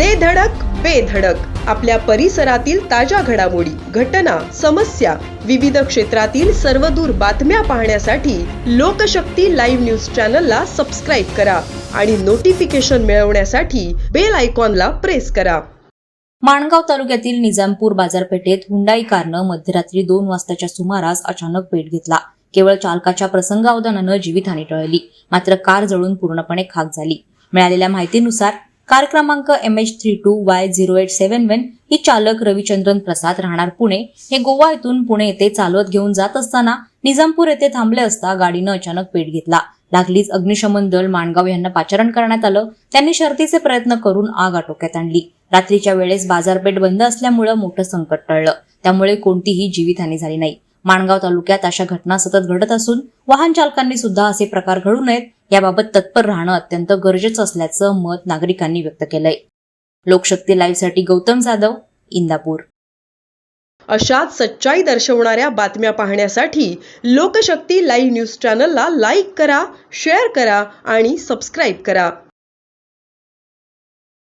दे धडक बेधडक आपल्या परिसरातील ताज्या घडामोडी घटना समस्या विविध क्षेत्रातील सर्वदूर बातम्या पाहण्यासाठी लोकशक्ती लाईव्ह न्यूज चॅनलला सबस्क्राईब करा आणि नोटिफिकेशन मिळवण्यासाठी बेल आयकॉनला प्रेस करा. माणगाव तालुक्यातील निजामपूर बाजारपेठेत हुंडाई कारनं मध्यरात्री दोन वाजताच्या सुमारास अचानक पेट घेतला. केवळ चालकाच्या प्रसंगावधानानं जीवितहानी टळली. मात्र कार जळून पूर्णपणे खाक झाली. मिळालेल्या माहितीनुसार कार क्रमांक M H three two Y zero eight seven one ही चालक रविचंद्रन प्रसाद राहणार पुणे. हे गोवा येथून पुणे येथे चालवत घेऊन जात असताना निजामपूर येथे थांबले असता गाडीनं अचानक पेट घेतला. लागलीच अग्निशमन दल माणगाव यांना पाचारण करण्यात आलं. त्यांनी शर्तीचे प्रयत्न करून आग आटोक्यात आणली. रात्रीच्या वेळेस बाजारपेठ बंद असल्यामुळं मोठं संकट टळलं. त्यामुळे कोणतीही जीवितहानी झाली नाही. माणगाव तालुक्यात अशा घटना सतत घडत असून वाहन चालकांनी सुद्धा असे प्रकार घडू नयेत याबाबत तत्पर राहणं अत्यंत गरजेचं असल्याचं मत नागरिकांनी व्यक्त केलंय. लोकशक्ती लाईव्हसाठी गौतम जाधव इंदापूर. अशाच सच्चाई दर्शवणाऱ्या बातम्या पाहण्यासाठी लोकशक्ती लाईव्ह न्यूज चॅनलला लाईक करा शेअर करा आणि सबस्क्राईब करा.